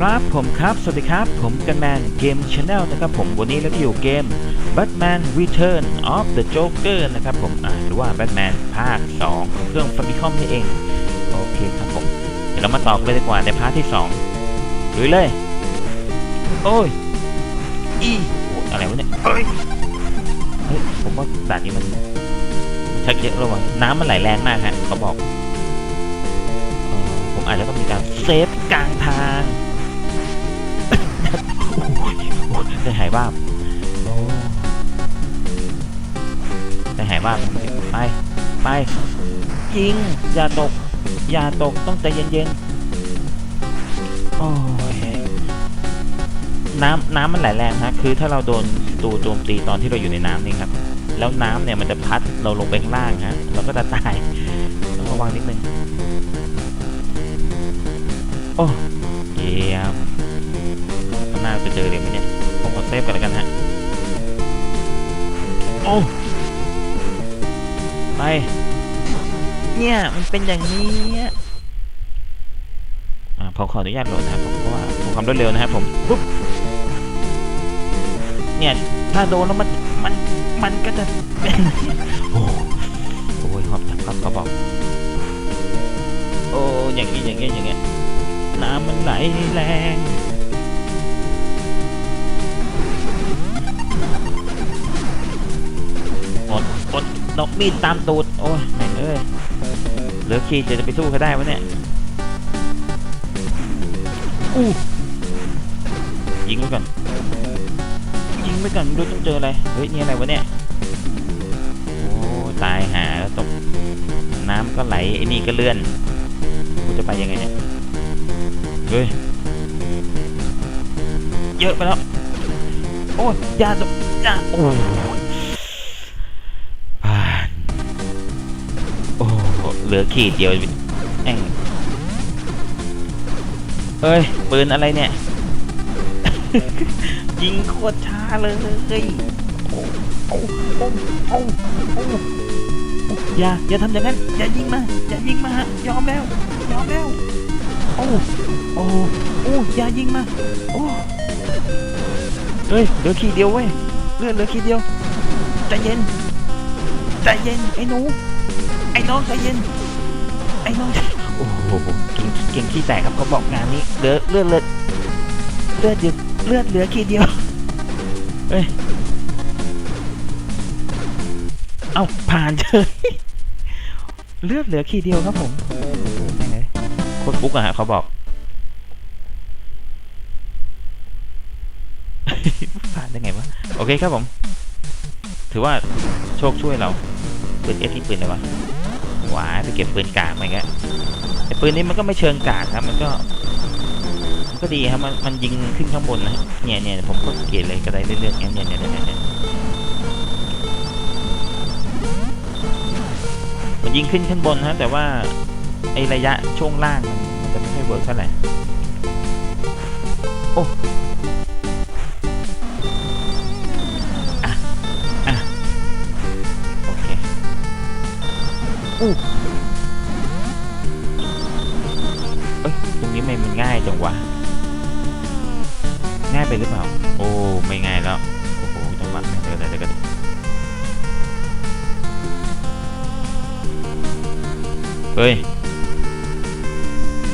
ครับผมครับ สวัสดีครับ ผมกันแมนเกมชาแนลนะครับผมวันนี้เราอยู่เกม Batman Return of the Joker นะครับผมหรือว่า Batman ภาค2ของเครื่อง Famicom นี่เอง โอเคครับผม เดี๋ยวเรามาต่อกันเลยดีกว่าในพาร์ทที่2ลุยเลย โอ้ย อีโอ้อะไรวะเนี่ยเฮ้ยผมว่าด่านนี้มันชักเยอะแล้วว่ะน้ำมันไหลแรงมากฮะเขาบอกอผมอาจจะต้องมีการเซฟกลางทาง ไปยิงอย่าตก อย่าตกต้องใจเย็นๆโอ้ยน้ำน้ำมันไหลแรงฮะคือถ้าเราโดนตูโจมตีตอนที่เราอยู่ในน้ำนี่ครับ แล้วน้ำเนี่ยมันจะพัดเราลงไปข้างล่างฮะเราก็จะตายต้องระวังนิดนึงโอ้เยี่ยมข้างหน้าจะเจอเลยไหมเนี่ยผมขอเซฟกันแล้วกันฮะโอ้ไป เนี่ยมันเป็นอย่างนี้อ่าผมขออนุญาตโหลดนะครับผมเพราะว่าผมความรวดเร็วนะครับผมปุ๊บเนี่ยถ้าโดนแล้วมันมันมันก็จะเป็นโอ้โหหอบจับครับเขาบอกโอ้อย่างนี้อย่างนี้อย่างเงี้น้ำมันไหลแรงหมดหมดดอกมีดตามตูดโอ้ย ลือขีดจะจะไปสู้เขาได้วะเนี่ยอู้ยิงไว้ก่อน ยิงไว้ก่อนดูต้องเจออะไร เฮ้ย นี่อะไรวะเนี่ย โอ้ ตายหาแล้วตก น้ำก็ไหล ไอ้นี่ก็เลื่อน กูจะไปยังไงเนี่ย เฮ้ย เยอะไปแล้ว โอ้ยยาตกยาโอ้ เหลือขีดเดียวแองเฮ้ยปืนอะไรเนี่ย ยิงโคตรช้าเลยโอ้โอ้โอ้โอ้โอ้อย่าอย่าทำอย่างนั้น อย่ายิงมา อย่ายิงมาฮะยอมแล้ว ยอมแล้ว โอ้โอ้โอ้อย่ายิงมา โอ้เฮ้ยเหลือขีดเดียวเว้ยเลือดเหลือขีดเดียวใจเย็นใจเย็นไอ้หนูไอ้ น้องใจเย็นไอ้น้องโอ้โหเก่งเก่งขี้แตกครับเขาบอกงานนี้เหลือเลือดเลือดเลือดเดียวเลือดเหลือขีดเดียวเฮ้ยเอ้าผ่านเฉยเลือดเหลือขีดเดียวครับผมโอ้โหแม่งโคตรฟุกอะฮะเขาบอกผ่านได้ไงวะโอเคครับผม ถือว่าโชคช่วยเราเปืนเอสที่ปืนอะไรวะ หวายไปเก็บปืนกากมาอีกแล้วไอ้ปืนนี้มันก็ไม่เชิงกากครับ มันก็ มันก็ดีครับ มันมันยิงขึ้นข้างบนนะเนี่ยเนี่ยผมก็สังเกตเลยกระไดเรื่อยๆเนี่ยเนี่ยเนี่ยเนี่ยเนี่ยมันยิงขึ้นข้างบนฮะแต่ว่าไอระยะช่วงล่างมันจะไม่ค่อยเวิร์กเท่าไหร่โอ้ อู้เอ้ยตรงนี้ม่มันง่ายจังวะ ง่ายไปหรือเปล่า โอ้ ไม่ง่ายแล้ว โอ้โหจังหวะเดี๋ยวเดี๋ยวเดี๋ยวเฮ้ย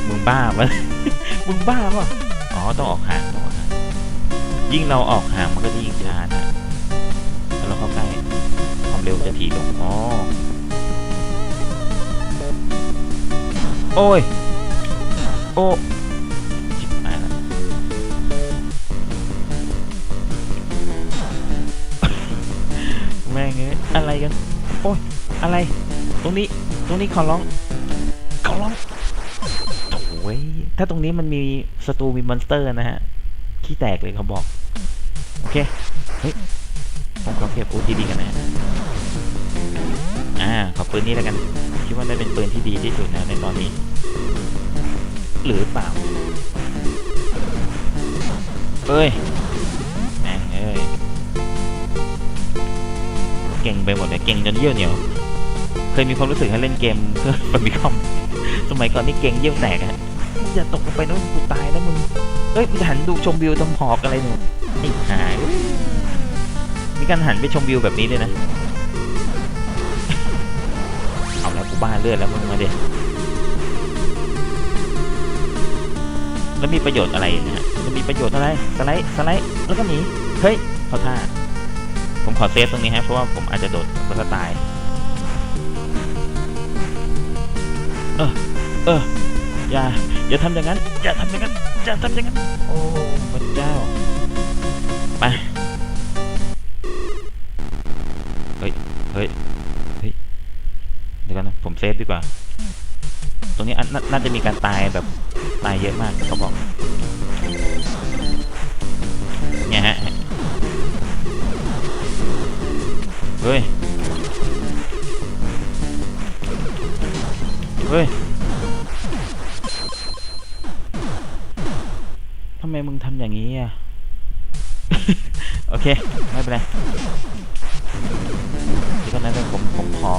มึงบ้าปะมึงบ้าปะอ๋อ ต้องออกห่างต้องออกห่างยิ่งเราออกห่างมันก็จะยิ่งช้านะถ้าเราเข้าใกล้ความเร็วจะถี่ลงอ๋อ โอ้ย โอ้จิบมาแล้วแม่งเอ้ยอะไรกัน โอ้ย อะไร ตรงนี้ ตรงนี้ขอร้อง ขอร้องโอ้ยถ้าตรงนี้มันมีศัตรูมีมอนสเตอร์นะฮะ ขี้แตกเลยเขาบอก โอเค เฮ้ย ผมขอเก็บ OTD กันนะฮะ อ่าขอปืนนี้แล้วกัน คิดว่าได้เป็นปืนที่ดีที่สุดนะในตอนนี้ หรือเปล่าเอ้ยแม่งเอ้ย เก่งไปหมดเลยเก่งจนเยี่ยวเหนียว เคยมีความรู้สึกให้เล่นเกมเพื่อฟามิคอม สมัยก่อนนี่เก่งเยี่ยวแตกอะอย่าตกลงไปนะกูตายนะมึง เอ้ยมีหันดูชมวิวตรงหอกอะไรหนูไอ้หายมีการหันไปชมวิวแบบนี้ด้วยนะ บ้าเลือดแล้วมึงมาเด็แล้วมีประโยชน์อะไรนะฮะมันมีประโยชน์อะไรสไลด์สไลด์แล้วก็หนีเฮ้ยเขาท่า ผมขอเซฟตรงนี้ฮะเพราะว่าผมอาจจะโดดแล้วก็ตายเออเอออย่าอย่าทำอย่างนั้น อย่าทำอย่างนั้นอย่าทำอย่างนั้นโอ้พระเจ้าไปเฮ้ยเฮ้ย เดี๋ยวกันนะผมเซฟดีกว่า ตรงนี้นน่าจะมีการตายแบบตายเยอะมากเขาบอกเนี่ยฮะเฮ้ยเฮ้ยทำไมมึงทำอย่างนี้อะ โอเค ไม่เป็นไรเดี๋ยวก่อนนะเดี๋ยวผมผมขอ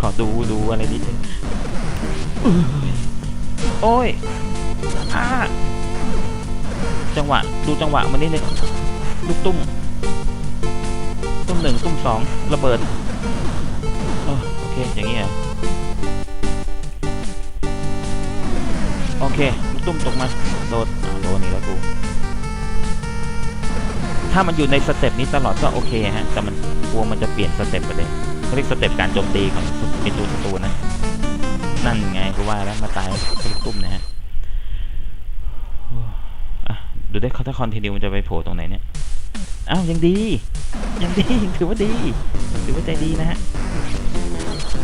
ขอดูดูอะไรนิดนึงเอ้ยโอ้ยอาจังหวะ ดูจังหวะมันนิดนึงลูกตุ้ม ตุ้มหนึ่งตุ้มสองระเบิดเอโอเค อย่างนี้เหรอโอเคลูกตุ้มตกมา โดนโดนนี่แล้วกูถ้ามันอยู่ในสเต็ปนี้ตลอดก็โอเคฮะ แต่มันกลัวมันจะเปลี่ยนสเต็ปไปเลย เขาเรียกสเต็ปการโจมตีของเป็นตัวศัตรูนะ นั่นไงก็ว่าแล้วมาตายลูกตุ้มนะฮะดูได้เขาถ้าคอนตินียมันจะไปโผล่ตรงไหนเนี่ย อ้าวยังดี ยังดียังถือว่าดีถือว่าใจดีนะฮะ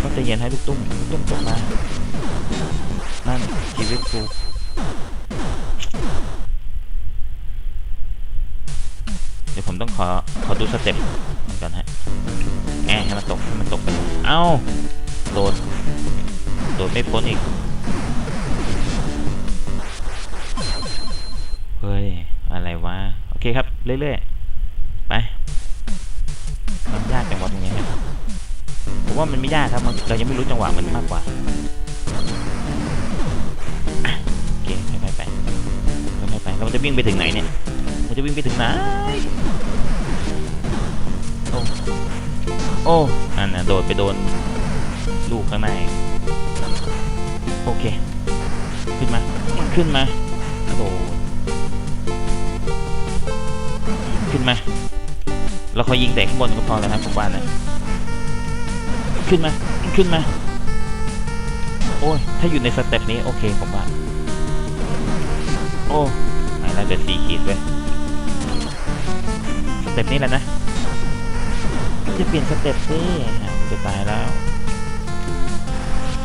ก็ใจเย็นให้ลูกตุ้มลูกตุ้มตกมา นั่นชีวิตกูเดี๋ยวผมต้องขอขอดูสเต็ปมันก่อนฮะ ให้มันตกให้มันตกไปเอ้าโดดโดดไม่พ้นอีก เฮ้ย อะไรวะ โอเคครับ เรื่อยๆ ไป มันยากจังหวะตรงนี้ครับผมว่ามันไม่ยากครับมันเรายังไม่รู้จังหวะมันมากกว่าอะโอเคค่อยๆไปค่อยๆไปแล้วมันจะวิ่งไปถึงไหนเนี่ยมันจะวิ่งไปถึงไหน โอ้อันน่ะโดดไปโดน ลูกข้างในโอเค ขึ้นมาขึ้นมาโดดขึ้นมา แล้วคอยยิงแต่ข้างบนก็พอแล้วนะผมว่านะขึ้นมาขึ้นมา โอ้ย ถ้าอยู่ในสเต็ปนี้ โอเคผมว่า โอ้ไม่แล้วเดี๋ยวสีขีดเว้ยสเต็ปนี้แหละนะ จะเปลี่ยนสเต็ปสิอะจะตายแล้ว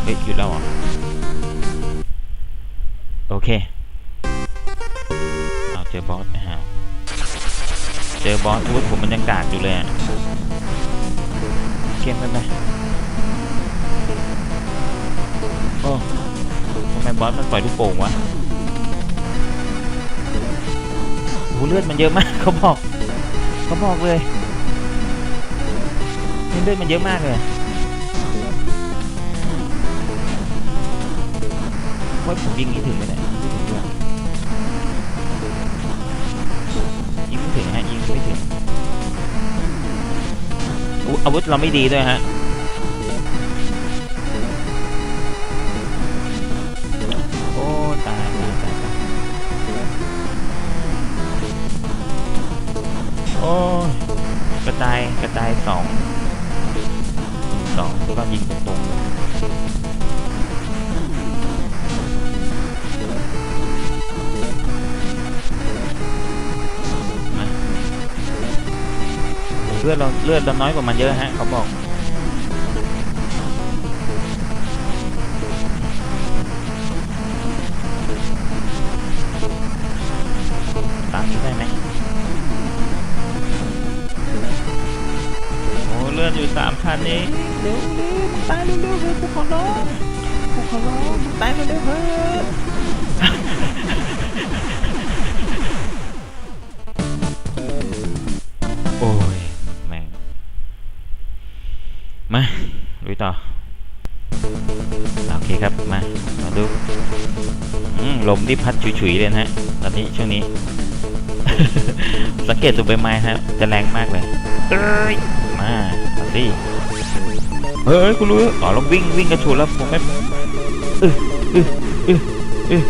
เฮ้ยหยุดแล้วเหรอ โอเค เอาเจอบอสนะฮะเจอบอสอุ้ยผมมันยังกากอยู่เลยอะเกมไปไหมโอ้ทำไมบอสมันปล่อยลูกโป่งวะโหเลือดมันเยอะมากเขาบอก เขาบอกเลย เลือดมันเยอะมากเลยว่าผมยิงนี้ถึงไหมเนี่ยไม่ถึงยิงไม่ถึงฮะยิงไม่ถึงอุ๊ยอาวุธเราไม่ดีด้วยฮะโอ้ตายตายตายโอ้กระจายกระจายสอง สองแล้วก็ยิงตรงๆเลยมาเลือดเราเลือดเราน้อยกว่ามันเยอะฮะเขาบอก ลือดอยู่สามพันเองเร็วเร็วตายเร็วเร็วเฮ้ยกูขอร้องกูขอร้องตายเร็วเร็วเฮ้ยโอ้ยแม่งมาลุยต่อโอเคครับมามาดูลมที่พัดฉุยๆเลยนะฮะตอนนี้ช่วงนี้ สังเกตตัวใบไม้ฮะจะแรงมากเลยเอ้ยมา เอาสิเฮ้ยกูรู้อ๋อเราวิ่งวิ่งกระชูดแล้วผมไม่เออเออเออเออ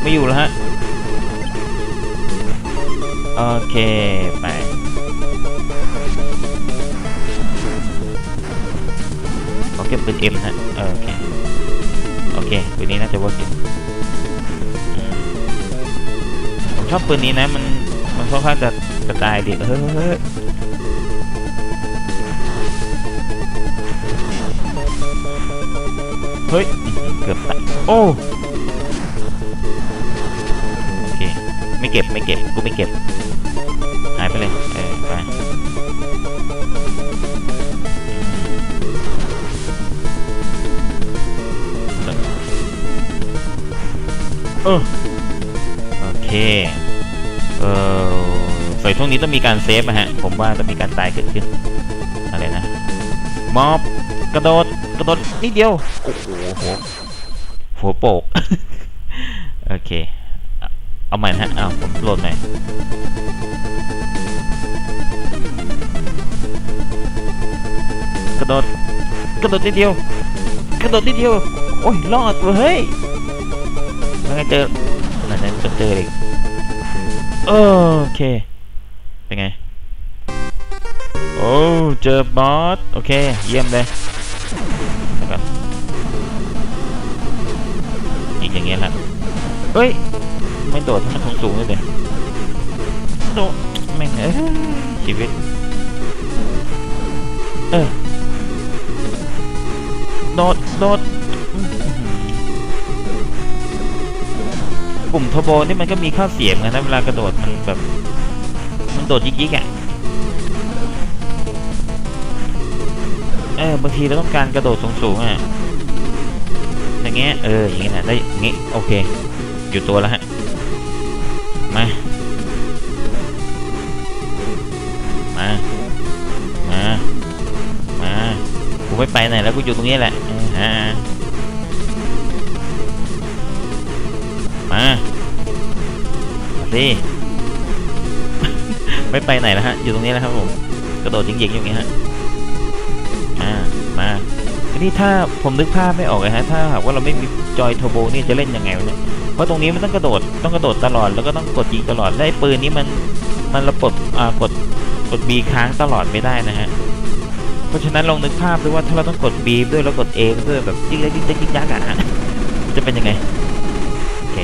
ไม่อยู่แล้วฮะโอเคไปโอเคปืนเอ็มฮะโอเคโอเคปืนนี้น่าจะวอร์กผมชอบปืนนี้นะมันมันค่อนข้างจะกระจายดีเฮ้ย ฮ้ยเฮ้ย เกือบตายโอ้โอเค ไม่เก็บไม่เก็บ กูไม่เก็บ หายไปเลย เออไปเออโอเค เออใส่ช่วงนี้ต้องมีการเซฟนะฮะ ผมว่าต้องมีการตายเกิดขึ้น กระโดดกระโดดนิดเดียวโอ้โหหัวหัวโปกโอเคเอาเอาใหม่นะฮะเอาผมโหลดใหม่กระโดดกระโดดนิดเดียวกระโดดนิดเดียวโอ้ยรอดเว้ยเฮ้ยแล้วไงเจอไหนไหนจะเจออีกเออโอเคเป็นไงโอ้เจอบอสโอเค เยี่ยมเลย เฮ้ย ไม่โดดให้มันสูงสูงๆเลยเดี๋ยโดดแม่งเอ้ยชีวิต เออ โดด โดดปุ่มทโบนี่มันก็มีข้อเสียเหมือนกันะเวลากระโดดมันแบบ มันโดดยิกๆอะเออบางทีเราต้องการกระโดดสูงๆอะอย่างเงี้ยเอออย่างเงี้ยนะได้อย่างงี้โอเค อยู่ตัวแล้วฮะ มา มา มา มา กูไม่ไปไหนแล้วกูอยู่ตรงนี้แหละอ่ามามาสิไม่ไปไหนแล้วฮะ อยู่ตรงนี้แล้วครับผม กระโดดยิงๆอย่างนี้ฮะมามาทีนี้ถ้าผมนึกภาพไม่ออกเลยฮะ ถ้าหากว่าเราไม่มีจอยโทโบนี่จะเล่นยังไงวะเนี่ย เพราะตรงนี้มันต้องกระโดดต้องกระโดดตลอดแล้วก็ต้องกดยิงตลอดไอ้ปืนนี้มันมันระบบอ่ากดกด B ค้างตลอดไม่ได้นะฮะเพราะฉะนั้นลองนึกภาพดูว่าถ้าเราต้องกด B ด้วยแล้วกด A ด้วยแบบยิงยิงยิงยิงยักษ์อะจะเป็นยังไงโอเค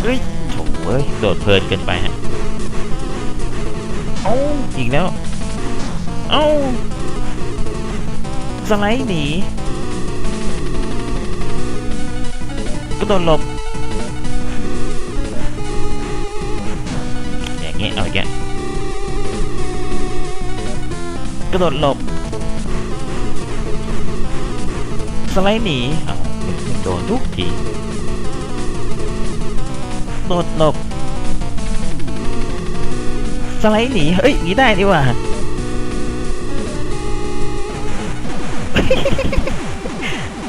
เฮ้ยโถ่เอ้ยโดดเพลินเกินไปฮะเอ้าอีกแล้วเอ้าสไลด์หนี โดนหลบอย่างเงี้ยเอาอีกแล้วกระโดดหลบ สไลด์หนีเอาโดนทุกทีโดดหลบ สไลด์หนี เฮ้ยหนีได้ดีว่ะ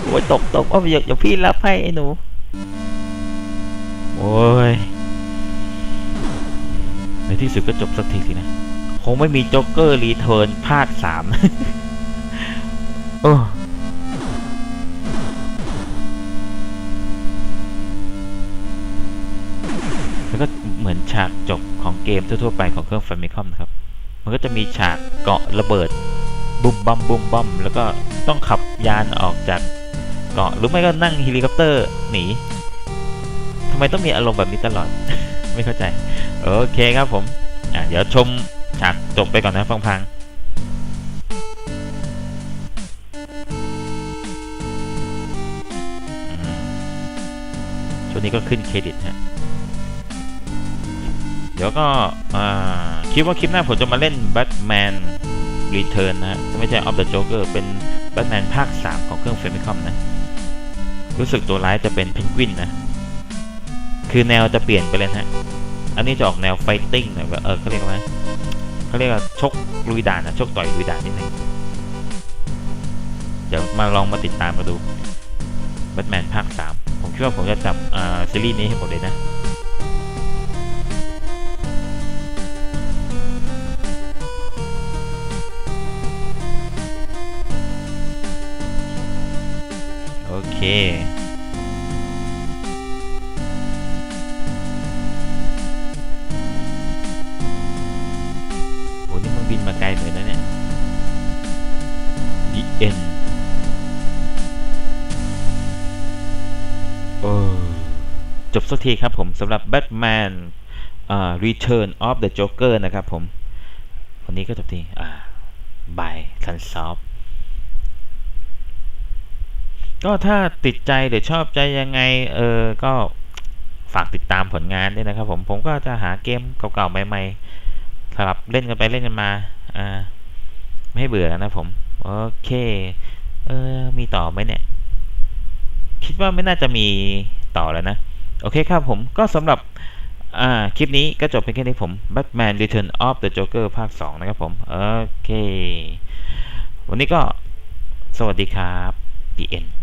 โอ้ยตกตกเอาเดี๋ยวเดี๋ยวพี่รับให้ไอ้หนู โอ้ย ในที่สุดก็จบสักทีสินะ คงไม่มีจ็อกเกอร์รีเทิร์นภาคสามโอ้แล้วก็เหมือนฉากจบของเกมทั่วๆไปของเครื่อง Famicom นะครับ มันก็จะมีฉากเกาะระเบิดบุมบัมบุมบัมแล้วก็ต้องขับยานออกจากเกาะหรือไม่ก็นั่งเฮลิคอปเตอร์หนี ทำไมต้องมีอารมณ์แบบนี้ตลอด ไม่เข้าใจ โอเคครับผมอะเดี๋ยวชมฉากจบไปก่อนนะฟังพังๆช่วงนี้ก็ขึ้นเครดิตฮะ เดี๋ยวก็คิดว่าคลิปหน้าผมจะมาเล่น Batman Return นะฮะไม่ใช่ Of the Joker เป็น Batman ภาค 3 ของเครื่อง Famicom นะ รู้สึกตัวร้ายจะเป็นเพนกวินนะ คือแนวจะเปลี่ยนไปเลยฮะ อันนี้จะออกแนวไฟติ้งหน่อยว่าเออเขาเรียกว่าเขาเรียกว่าชกลุยด่านนะชกต่อยลุยด่านนิดนึงเดี๋ยวมาลองมาติดตามมาดูแบทแมนภาค 3 ผมคิดว่าผมจะจับอ่าซีรีส์นี้ให้หมดเลยนะโอเค ทีครับผมสำหรับ Batman อ่า Return of the Joker นะครับผม วันนี้ก็จบที่อ่า by Sunsoft ก็ถ้าติดใจหรือชอบใจยังไง เออ ก็ฝากติดตามผลงานด้วยนะครับผม ผมก็จะหาเกมเก่าๆ ใหม่ๆสลับเล่นกันไปเล่นกันมา อ่า ไม่ให้เบื่อนะผม โอเค เออ มีต่อไหมเนี่ย คิดว่าไม่น่าจะมีต่อแล้วนะ โอเคครับผมก็สำหรับคลิปนี้ก็จบเพียงแค่นี้ผม Batman Return of the Joker ภาค 2 นะครับผม โอเค วันนี้ก็สวัสดีครับ The End